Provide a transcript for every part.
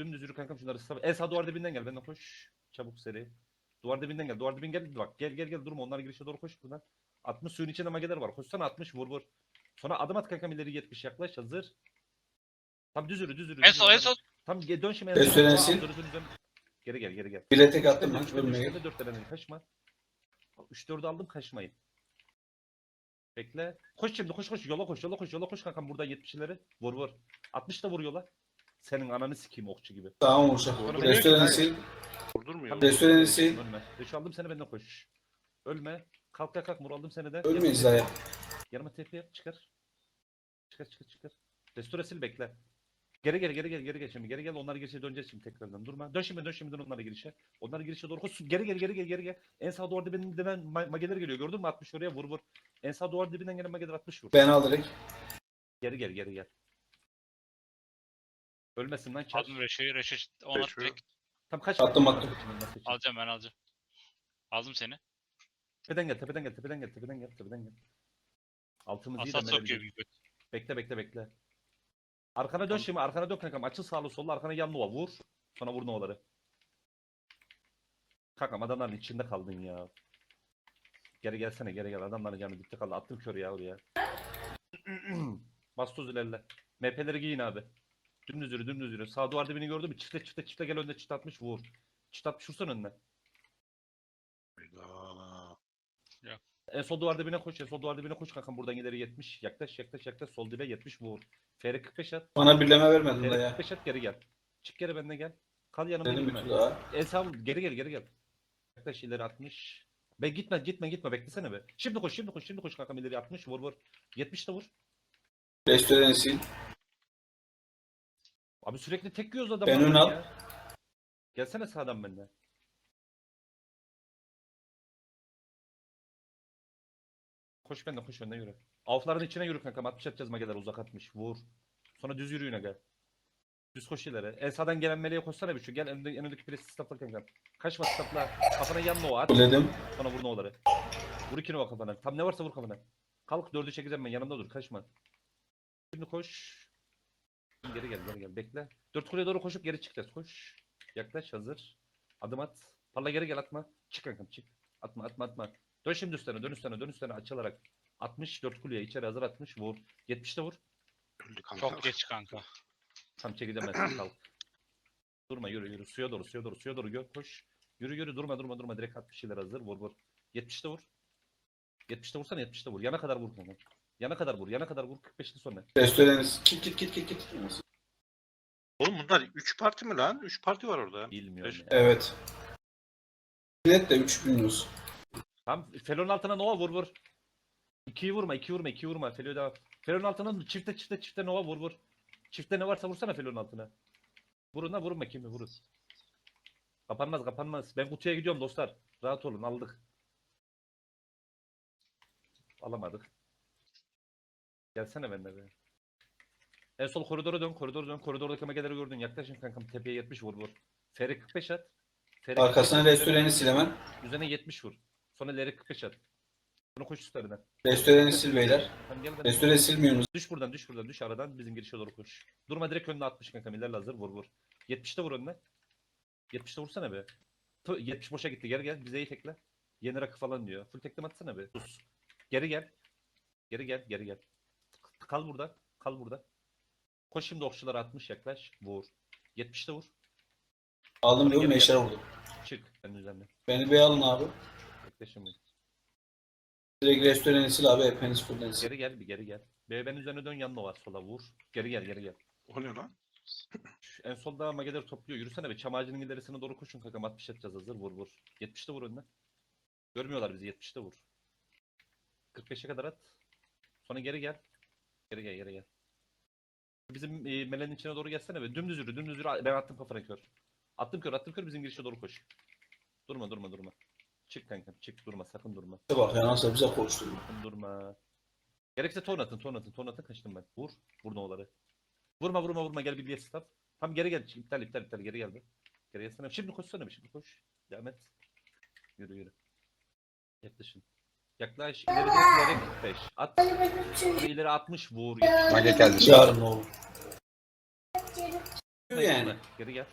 Dümdüz yürü kankam şunları ısla. En sağ duvar dibinden gel. Benden koş. Çabuk seri. Duvar dibinden gel. Duvar dibin gel. Bak gel gel gel durma. Onlar girişe doğru koş buradan. 60 suyun içinde mageler var. Koşsana 60 vur vur. Sonra adım at kankam ileri 70 yaklaş hazır. Tam düz yürü düz yürü. En düz son yürü. en son. Tam ge- dön şimdi. en Ben sağa. söylenesin. Dur, dur, dur, dur. Geri gel geri gel. Bile tek attım tane, Ölmeye. üç tane, dört tane kaçma. 3-4'ü aldım kaçmayın. Bekle. Koş şimdi koş koş yola koş yola koş yola koş kankam burada 70'leri. Vur vur. 60 da vur yola. Senin ananı sikeyim okçu gibi. Tamam Uşak. Sonra Restoranı beni- sil. Vurdurmuyor. Mu? Restoranı sil. Ölme. Beş aldım seni benden koş. Ölme. Kalk kalk kalk vur aldım seni de. Ölmeyiz daha ya. Yanıma tepe yap çıkar. Çıkar çıkar çıkar. Restore sil bekle. Geri gel geri gel geri gel şimdi. Geri gel onları girişe döneceğiz şimdi tekrardan. Durma. Dön şimdi dön şimdi dön onlara girişe. Onları girişe doğru koş. Geri gel geri gel geri gel. En sağ duvar dibinden ma- mageler geliyor. Gördün mü? 60 oraya vur vur. En sağ duvar dibinden gelen mageler 60 vur. Ben al direkt. Geri gel geri gel. Ölmesin lan çar. Aldım Reşe'yi. Reşe ona Reşe. direkt. Tam kaç. Attım, attım. Alacağım ben alacağım. Aldım seni. Tepeden gel tepeden gel tepeden gel tepeden gel tepeden gel. Altımız iyi de Asat melek sokuyor değil. bir göt. Bekle bekle bekle. Arkana dön şimdi arkana dön kankam. Açıl sağlı sollu arkana yan nova vur. Sonra vur novaları. Kankam adamların içinde kaldın ya. Geri gelsene geri gel. Adamların canı bitti kaldı. Attım körü ya oraya. Bastoz ilerle. MP'leri giyin abi. Dümdüz yürü dümdüz yürü. Sağ duvar dibini gördün mü? Çifte çifte çifte gel önüne çift atmış vur. Çift atmış vursan önüne. Hayda. En sol duvar dibine koş. En sol duvar dibine koş kankam. Buradan ileri 70. Yaklaş yaklaş yaklaş. Sol dibe 70 vur. FR 45 at. Bana birleme vermedin FR de ya. 45 at geri gel. Çık geri benimle gel. Kal yanımda Dedim bir tur daha. En sağ geri gel geri gel. Yaklaş ileri 60. Be gitme gitme gitme beklesene be. Şimdi koş şimdi koş şimdi koş kankam ileri 60 vur vur. 70 de vur. Restoranı sil. Abi sürekli tek yiyoruz adamı. Ben ön al. ya. Gelsene sağdan benimle. Koş benden koş benden yürü. Avfların içine yürü kankam. 60 atacağız mageler uzak atmış. Vur. Sonra düz yürü yine gel. Düz koş ileri. En sağdan gelen meleğe koşsana bir şu. Gel önünde, en öndeki presi stopla kankam. Kaçma stopla. Kafana yan nova at. Fulledim. Sonra vur novaları. Vur iki nova kafana. Tam ne varsa vur kafana. Kalk dördü çekeceğim ben yanımda dur. Kaçma. Şimdi koş. Geri gel geri gel. Bekle. Dört kuleye doğru koşup geri çıkacağız. Koş. Yaklaş hazır. Adım at. Parla geri gel atma. Çık kankam çık. Atma atma atma. Dön şimdi üstüne dön üstüne dön üstüne açılarak. 60 dört kuleye içeri hazır 60 vur. 70 de vur. Öldü kanka. Çok geç kanka. Tam çekilemezsin kalk. Durma yürü yürü. Suya doğru suya doğru suya doğru gör koş. Yürü yürü durma durma durma. Direkt 60 şeyler hazır vur vur. 70 de vur. 70 de vursana 70 de vur. Yana kadar vur kankam. Yana kadar vur. Yana kadar vur. 45'te sonra. Restoranı sil. Kit kit kit kit kit. Oğlum bunlar 3 parti mi lan? 3 parti var orada. Bilmiyorum ya. Evet. Net de 3 bilmiyoruz. Tam Felon altına Nova vur vur. 2'yi vurma, 2'yi vurma, 2'yi vurma. Felon devam. Felon altına çifte çifte çifte Nova vur vur. Çifte ne varsa vursana Felon altına. Vurun da vurun bakayım vurun. Kapanmaz kapanmaz. Ben kutuya gidiyorum dostlar. Rahat olun aldık. Alamadık. Gelsene benimle be. En sol koridora dön, koridora dön. Koridordaki mageleri gördün. Yaklaşın kankam tepeye 70 vur vur. Feri 45 at. Feri Arkasına 45 at. restoranı sil hemen. Üzerine 70 vur. Sonra ileri 45 at. Bunu koş üstlerine. Restoranı sil beyler. Tamam gel. Restoranı silmiyorsunuz. Düş buradan düş buradan düş aradan bizim girişe doğru koş. Durma direkt önüne 60 kanka ilerle hazır vur vur. 70'te vur önüne. 70'te vursana be. Tı, 70 boşa gitti geri gel bize iyi tekle. Yeni rakı falan diyor. Full teklem atsana be. Sus. Geri gel. Geri gel geri gel. Kal burada. Kal burada. Koş şimdi okçulara 60 yaklaş. Vur. 70'te vur. Aldım diyorum meşer vurdum. Çık. Ben üzerine. Beni bir alın abi. Şimdi. Direkt restoranı sil abi. Hepiniz fullden sil. Geri gel bir geri gel. Be ben üzerine dön yanına var sola vur. Geri gel geri gel. O ne lan? Şu En solda mageleri topluyor. Yürüsene be. Çam ağacının ilerisine doğru koşun kanka. 60 atacağız hazır. Vur vur. 70'te vur önüne. Görmüyorlar bizi. 70'te vur. 45'e kadar at. Sonra geri gel. Geri gel geri gel. Bizim e, melenin içine doğru gelsene be. Dümdüz yürü. Dümdüz yürü. Ben attım kafana kör. Attım kör. Attım kör. Bizim girişe doğru koş. Durma durma durma. Çık kankam. Çık durma. Sakın durma. Bak ya nasıl bize koştu. Sakın durma. Gerekirse ton atın, ton atın, ton atın kaçtım ben. Vur, vur novaları. Vurma, vurma, vurma. Gel bilgiye staff. Tam geri gel. İptal, iptal, iptal. Geri gel be. Geri gelsene. Şimdi koşsana bir, şimdi koş. Devam et. Yürü, yürü. Yaklaşın. Yaklaş. İleri ileri 45. At. İleri 60 vur. Mage geldi. Yarın oğlum. yani. Geri gel.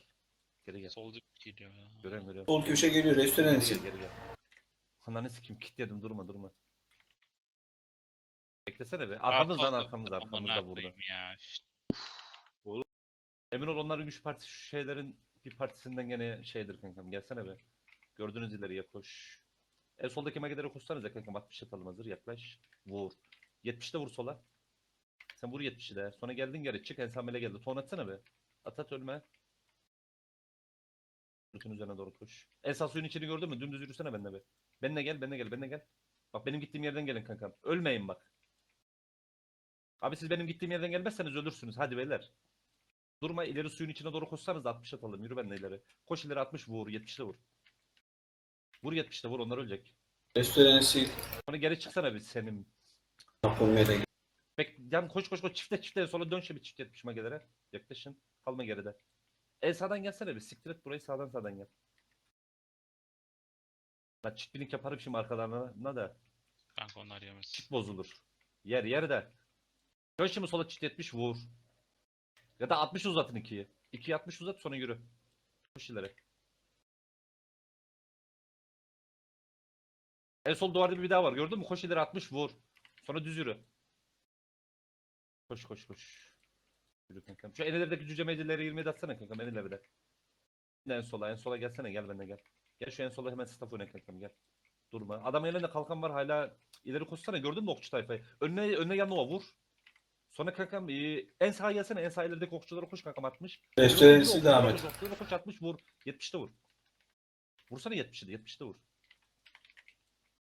Geri gel. Sol dip geliyor ya. Görüyorum görüyorum. Sol köşe geliyor restoran gel geri gel. Ananı sikim kilitledim durma durma. Beklesene be. Arkamızdan arkamızda arkamızda burada. Ya. İşte Emin ol onların güç partisi şu şeylerin bir partisinden gene şeydir kankam. Gelsene be. Gördüğünüz ileriye koş. En soldaki magelere koşsanıza kankam. 60 atalım hazır yaklaş. Vur. 70'te vur sola. Sen vur 70'i de. Sonra geldin geri çık. Ensamele geldi. Ton atsana be. At at ölme. Bütün üzerine doğru koş. Esas suyun içini gördün mü? Dümdüz yürüsene benimle be. Benimle gel, benimle gel, benimle gel. Bak benim gittiğim yerden gelin kankam. Ölmeyin bak. Abi siz benim gittiğim yerden gelmezseniz ölürsünüz. Hadi beyler. Durma ileri suyun içine doğru koşsanız da 60 atalım. Yürü benimle ileri. Koş ileri 60 vur. 70'te vur. Vur 70'te vur. Onlar ölecek. Restoran nesil. Sonra geri çıksana bir senin. Kapılmaya da Bek yan koş koş koş çifte çifte sonra dön şöyle bir çift 70 magelere. Yaklaşın. Kalma geride. En sağdan gelsene bir. Siktir et burayı sağdan sağdan gel. Lan çift binik yaparım şimdi arkalarına da. kanka onlar yemez. Çift bozulur. Yer yer de. Dön şimdi sola çift 70 vur. Ya da 60 uzatın 2'yi. 2'yi 60 uzat sonra yürü. Koş ileri. En sol duvarda bir daha var. Gördün mü? Koş ileri 60 vur. Sonra düz yürü. Koş koş koş. Yürü kankam. Şu en ilerideki cüce meclileri 27 atsana kankam en ileride. En sola en sola gelsene gel benimle gel. Gel şu en sola hemen staff oyna kankam gel. Durma. Adam elinde kalkan var hala ileri koşsana gördün mü okçu tayfayı? Önüne önüne yanına vur. Sonra kankam e, en sağa gelsene en sağ ilerideki okçulara koş kankam 60. Restoran Yürü, nesil okçulara devam et. okçulara koş 60 vur. 70'te vur. Vursana 70'te 70'te vur.